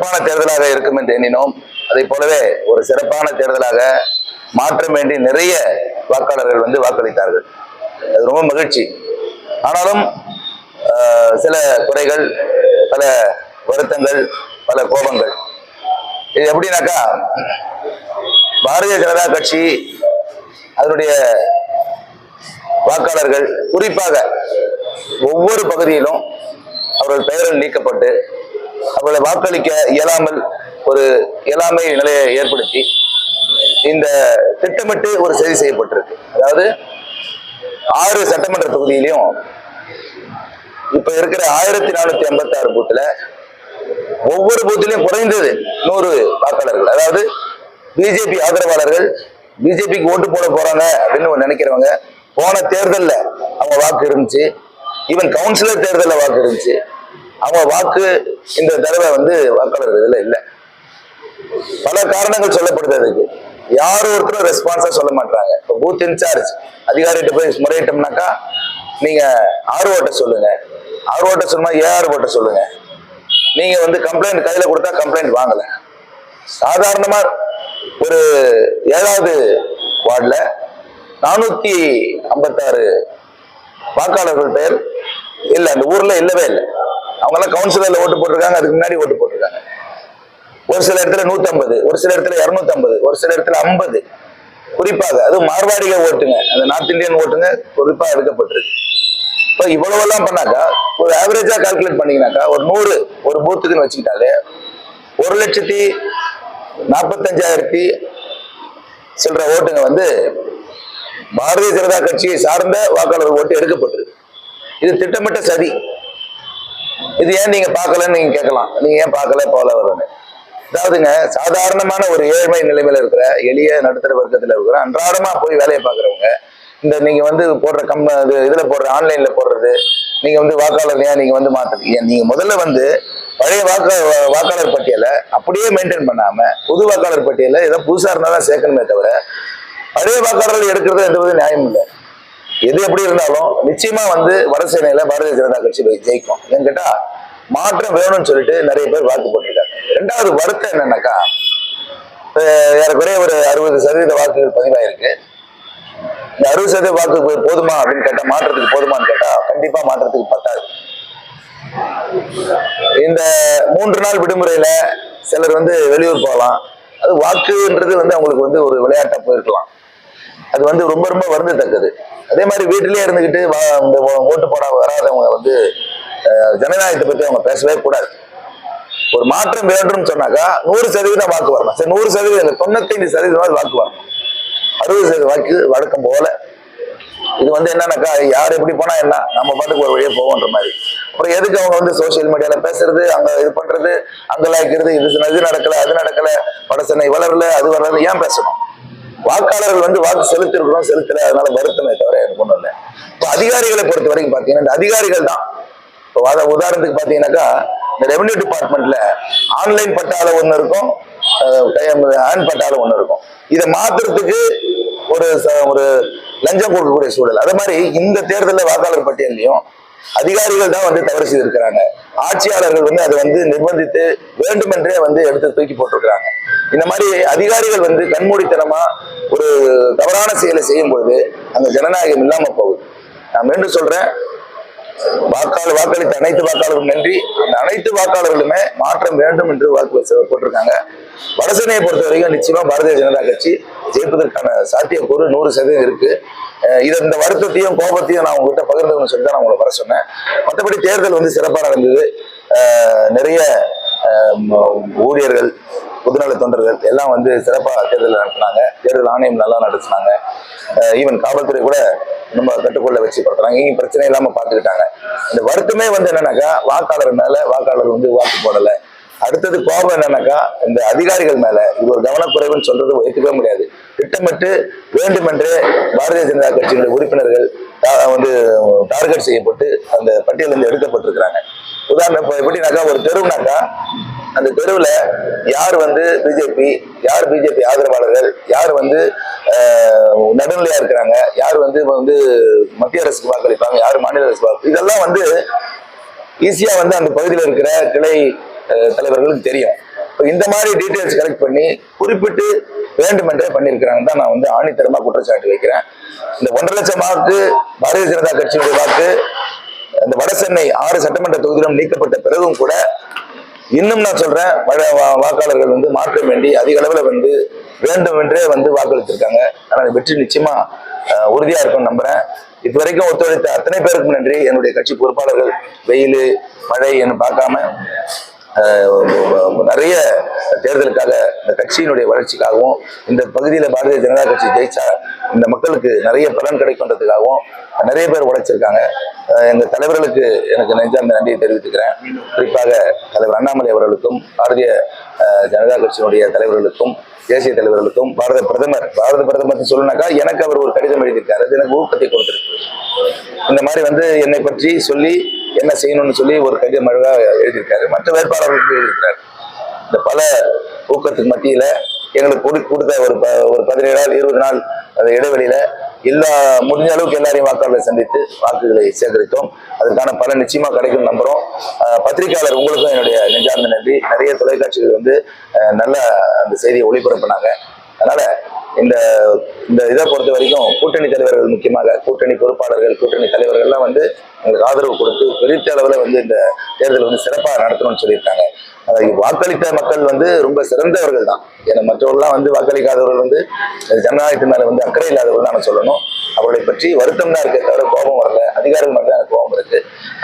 சிறப்பான தேர்தலாக இருக்கும் என்று எண்ணினோம். அதை போலவே ஒரு சிறப்பான தேர்தலாக மாற்றம் வேண்டி நிறைய வாக்காளர்கள் வந்து வாக்களித்தார்கள். அது ரொம்ப மகிழ்ச்சி. ஆனாலும் சில குறைகள் பல வருத்தங்கள் பல கோபங்கள். இது எப்படின்னாக்கா பாரதிய ஜனதா கட்சி அதனுடைய வாக்காளர்கள் குறிப்பாக ஒவ்வொரு பகுதியிலும் அவர்கள் பெயர்கள் நீக்கப்பட்டு அவர்களை வாக்களிக்க இயலாமல் ஒரு இயலாமை நிலையை ஏற்படுத்தி இந்த திட்டமிட்டு ஒரு சரி செய்யப்பட்டிருக்கு. அதாவது ஆறு சட்டமன்ற தொகுதியிலையும் இப்ப இருக்கிற ஆயிரத்தி நானூத்தி எண்பத்தி ஆறு பூத்துல ஒவ்வொரு பூத்திலையும் குறைந்தது நூறு வாக்காளர்கள். அதாவது பிஜேபி ஆதரவாளர்கள் பிஜேபிக்கு ஓட்டு போட போறாங்க அப்படின்னு நினைக்கிறவங்க போன தேர்தல்ல அவங்க வாக்கு இருந்துச்சு. ஈவன் கவுன்சிலர் தேர்தல்ல வாக்கு இருந்துச்சு. அவங்க வாக்கு இந்த தடவை வந்து வாக்காளர் இதுல இல்லை. பல காரணங்கள் சொல்லப்படுது அதுக்கு. யார் ஒருத்தரும் ரெஸ்பான்ஸா சொல்ல மாட்டாங்க இப்போ பூத் இன்சார்ஜ் அதிகாரிகிட்ட போய் முறையிட்டோம்னாக்கா நீங்க ஆறு ஓட்ட சொல்லுங்க. ஆறு ஓட்ட சொன்னா ஏஆர் ஓட்ட சொல்லுங்க. நீங்க வந்து கம்ப்ளைண்ட் கையில கொடுத்தா கம்ப்ளைண்ட் வாங்கல. சாதாரணமா ஒரு ஏழாவது வார்டில் நானூத்தி ஐம்பத்தாறு வாக்காளர்கள் பெயர் இல்லை அந்த ஊர்ல இல்லவே இல்லை. அவங்க எல்லாம் கவுன்சிலர்ல ஓட்டு போட்டிருக்காங்க அதுக்கு முன்னாடி ஓட்டு போட்டிருக்காங்க. ஒரு சில இடத்துல 150 ஒரு சில இடத்துல 250 ஒரு சில இடத்துல 50 குறிப்பாக அது மார்வாடிக ஓட்டுங்க. அந்த நார்த் இந்தியன் ஓட்டுங்க குறிப்பாக எடுக்கப்பட்டிருக்கு. இப்போ இவ்வளவெல்லாம் பண்ணாக்கா ஒரு ஆவரேஜா கால்குலேட் பண்ணீங்கன்னாக்கா ஒரு நூறு ஒரு பூத்துக்குன்னு வச்சுக்கிட்டாலே ஒரு லட்சத்தி நாற்பத்தஞ்சாயிரத்தி சில்லற ஓட்டுங்க வந்து பாரதிய ஜனதா கட்சியை சார்ந்த வாக்காளர் ஓட்டு எடுக்கப்பட்டிருக்கு. இது திட்டமிட்ட சதி. இது ஏன் நீங்க பார்க்கலன்னு நீங்க கேட்கலாம். நீங்க ஏன் பார்க்கல? போல வரும்னு அதாவதுங்க சாதாரணமான ஒரு ஏழ்மை நிலைமையில இருக்கிற எளிய நடுத்தர வர்க்கத்துல இருக்கிற அன்றாடமா போய் வேலையை பார்க்குறவங்க இந்த நீங்க வந்து போடுற கம் இது இதுல போடுற ஆன்லைன்ல போடுறது நீங்க வந்து வாக்காளர் ஏன் நீங்க வந்து மாத்துறீங்க நீங்க முதல்ல வந்து பழைய வாக்க வாக்காளர் பட்டியலை அப்படியே மெயின்டைன் பண்ணாம புது வாக்காளர் பட்டியலை ஏதோ புதுசா இருந்தாலும் சேர்க்கணுமே தவிர பழைய வாக்காளர்கள் எடுக்கிறது எந்த வித நியாயம் இல்லை எது எப்படி இருந்தாலும் நிச்சயமா வந்து வடசேனையில பாரதிய ஜனதா கட்சி போய் ஜெயிக்கும். ஏன்னு கேட்டா மாற்றம் வேணும்னு சொல்லிட்டு நிறைய பேர் வாக்கு போட்டிருக்காங்க. ரெண்டாவது வருத்தம் என்னன்னாக்கா ஏறக்குறைய ஒரு அறுபது சதவீத வாக்குகள் பதிவாயிருக்கு. இந்த அறுபது சதவீத வாக்கு போதுமா அப்படின்னு கேட்டா மாற்றத்துக்கு போதுமான்னு கேட்டா கண்டிப்பா மாற்றத்துக்கு பத்தாது. இந்த மூன்று நாள் விடுமுறையில சிலர் வந்து வெளியூர் போகலாம். அது வாக்குன்றது வந்து அவங்களுக்கு வந்து ஒரு விளையாட்டா போயிருக்கலாம். அது வந்து ரொம்ப ரொம்ப வருந்தத்தக்கது. அதே மாதிரி வீட்டிலேயே இருந்துக்கிட்டு வா- இந்த ஓட்டு போட வராதவங்க வந்து ஜனநாயகத்தை பற்றி அவங்க பேசவே கூடாது. ஒரு மாற்றம் வேண்டும்னு சொன்னாக்கா நூறு சதவீதம் வாக்கு வரணும். சரி நூறு சதவீதம் இல்லை தொண்ணூத்தைந்து சதவீதம் வாக்கு வரணும். அறுபது சதவீத வாக்கு வழக்கம் போல. இது வந்து என்னன்னாக்கா யார் எப்படி போனா என்ன நம்ம பாட்டுக்கு ஒரு வழியே போவோன்ற மாதிரி. அப்புறம் எதுக்கு அவங்க வந்து சோசியல் மீடியால பேசுறது அங்க இது பண்றது அங்க லாய்க்கிறது இது இது நடக்கல அது நடக்கல வட சென்னை வளரல அது வளரல ஏன் பேசணும்? வாக்காளர்கள் வந்து வாக்கு செலுத்திருக்கிறோம் செலுத்தல. அதனால வருத்தமே தவிர எனக்கு ஒண்ணும் இல்லை. இப்போ அதிகாரிகளை பொறுத்த வரைக்கும் பாத்தீங்கன்னா இந்த அதிகாரிகள் தான். இப்போ அத உதாரணத்துக்கு பாத்தீங்கன்னாக்கா இந்த ரெவன்யூ டிபார்ட்மெண்ட்ல ஆன்லைன் பட்டாளம் ஒண்ணு இருக்கும் ஹேண்ட் பட்டாளம் ஒண்ணு இருக்கும். இதை மாத்துறதுக்கு ஒரு ச- ஒரு லஞ்சம் கொடுக்கக்கூடிய சூழல். அதே மாதிரி இந்த தேர்தலில் வாக்காளர் பட்டியலையும் அதிகாரிகள் தான் வந்து தவறு செய்திருக்கிறாங்க. ஆட்சியாளர்கள் வந்து அதை வந்து நிர்பந்தித்து வேண்டுமென்றே வந்து எடுத்து தூக்கி போட்டிருக்கிறாங்க. இந்த மாதிரி அதிகாரிகள் வந்து கண்மூடித்தனமா ஒரு தவறான செயலை செய்யும் பொழுது அந்த ஜனநாயகம் இல்லாம போகுது. நான் மீண்டும் சொல்றேன் வாக்காளர் வாக்களித்த அனைத்து வாக்காளர்களும் நன்றி. அந்த அனைத்து வாக்காளர்களுமே மாற்றம் வேண்டும் என்று வாக்கு போட்டிருக்காங்க. வடசென்னையை பொறுத்த வரைக்கும் நிச்சயமா பாரதிய ஜனதா கட்சி ஜெயிப்பதற்கான சாத்தியக்கூறு நூறு சதவீதம் இருக்கு. இது இந்த வருத்தத்தையும் கோபத்தையும் நான் உங்ககிட்ட பகிர்ந்துக்கணும்னு சொல்லி தான் நான் உங்களை வர சொன்னேன். மற்றபடி தேர்தல் வந்து சிறப்பாக நடந்தது. நிறைய ஊழியர்கள் பொதுநல தொண்டர்கள் எல்லாம் வந்து சிறப்பாக தேர்தல் நடத்தினாங்க. தேர்தல் ஆணையம் நல்லா நடத்தினாங்க. ஈவன் காவல்துறை கூட நம்ம கட்டுக்குள்ள வச்சு படுத்துறாங்க இங்கே பிரச்சனை இல்லாம பாத்துக்கிட்டாங்க இந்த வருத்தமே வந்து என்னன்னாக்கா வாக்காளர் மேல வாக்காளர் வந்து வாக்கு போடல. அடுத்தது கோபம் என்னன்னாக்கா இந்த அதிகாரிகள் மேல. இது ஒரு கவனக்குறைவுன்னு சொல்றது ஏற்றுக்கவே முடியாது. திட்டமிட்டு வேண்டுமென்றே பாரதிய ஜனதா கட்சியினுடைய உறுப்பினர்கள் வந்து டார்கெட் செய்யப்பட்டு அந்த பட்டியலிருந்து எடுக்கப்பட்டிருக்கிறாங்க. உதாரணம் இப்போ எப்படின்னாக்கா ஒரு தெருவுனாக்கா அந்த தெருவில் யார் வந்து பிஜேபி யார் பிஜேபி ஆதரவாளர்கள் யார் வந்து நடுநிலையாக நடுநிலையா இருக்கிறாங்க யார் வந்து வந்து மத்திய அரசுக்கு வாக்களிப்பாங்க யார் மாநில அரசுக்கு வாக்கு இதெல்லாம் வந்து ஈஸியா வந்து அந்த பகுதியில் இருக்கிற கிளை தலைவர்களுக்கு தெரியும். இப்போ இந்த மாதிரி டீட்டெயில்ஸ் கலெக்ட் பண்ணி குறிப்பிட்டு வேண்டுமென்றே பண்ணியிருக்கிறாங்க தான் நான் வந்து ஆணித்தரமா குற்றச்சாட்டு வைக்கிறேன். இந்த ஒன்றரை லட்சம் வாக்கு பாரதிய ஜனதா கட்சியுடைய வாக்கு இந்த வட சென்னை ஆறு சட்டமன்ற தொகுதியிலும் நீக்கப்பட்ட பிறகும் கூட இன்னும் நான் சொல்றேன் வா- வாக்காளர்கள் வந்து மாற்றம் வேண்டி அதிக அளவில் வந்து வேண்டும் என்றே வந்து வாக்களித்திருக்காங்க. ஆனால் வெற்றி நிச்சயமா உறுதியா இருக்கும் நம்புறேன். இது வரைக்கும் ஒத்துழைத்த அத்தனை பேருக்கும் நன்றி. என்னுடைய கட்சி பொறுப்பாளர்கள் வெயில் மழை என்று பார்க்காம நிறைய தேர்தலுக்காக இந்த கட்சியினுடைய வளர்ச்சிக்காகவும் இந்த பகுதியில் பாரதிய ஜனதா கட்சி ஜெயிச்சா இந்த மக்களுக்கு நிறைய பலன் கிடைக்கின்றதுக்காகவும் நிறைய பேர் உழைச்சிருக்காங்க. எங்கள் தலைவர்களுக்கு எனக்கு நெஞ்சார்ந்த நன்றியை தெரிவித்துக்கிறேன். குறிப்பாக தலைவர் அண்ணாமலை அவர்களுக்கும் பாரதிய ஜனதா கட்சியினுடைய தலைவர்களுக்கும் தேசிய தலைவர்களுக்கும் பாரத பிரதமர் பாரத பிரதமர் சொல்லணும்னாக்கா எனக்கு அவர் ஒரு கடிதம் எழுதியிருக்காரு. அது எனக்கு ஊக்கத்தை கொடுத்திருக்கு இந்த மாதிரி வந்து என்னை பற்றி சொல்லி என்ன செய்யணும்னு சொல்லி ஒரு கடிதம் அழகாக எழுதியிருக்காரு. மற்ற வேட்பாளர்களுக்கு எழுதியிருக்கிறார். இந்த பல ஊக்கத்துக்கு மத்தியில எங்களுக்கு கொடு- கொடுத்த ஒரு ப- ஒரு பதினேழு நாள் இருபது நாள் அந்த இடைவெளியில எல்லா முடிஞ்ச அளவுக்கு எல்லாரையும் வாக்காளர்களை சந்தித்து வாக்குகளை சேகரித்தோம். அதற்கான பலன் நிச்சயமா கிடைக்கும் நம்புகிறோம் பத்திரிகையாளர் உங்களுக்கும் என்னுடைய நெஞ்சார்ந்த நன்றி. நிறைய தொலைக்காட்சிகள் வந்து நல்ல அந்த செய்தியை ஒளிபரப்புனாங்க. அதனால இந்த இந்த இதை பொறுத்த வரைக்கும் கூட்டணி தலைவர்கள் முக்கியமாக கூட்டணி பொறுப்பாளர்கள் கூட்டணி தலைவர்கள்லாம் வந்து எங்களுக்கு ஆதரவு கொடுத்து பெரிய அளவுல வந்து இந்த தேர்தல் வந்து சிறப்பாக நடத்தணும்னு சொல்லியிருக்காங்க. அதை வாக்களித்த மக்கள் வந்து ரொம்ப சிறந்தவர்கள் தான். ஏன்னா மற்றவர்கள்லாம் வந்து வாக்களிக்காதவர்கள் வந்து ஜனநாயகத்தின் மேலே வந்து அக்கறை இல்லாதவர்கள் தான் நான் சொல்லணும். அவர்களை பற்றி வருத்தம் தான் இருக்கே தவிர கோபம் வரல. அதிகாரிகள் மட்டும் தான் எனக்கு கோபம் இருக்குது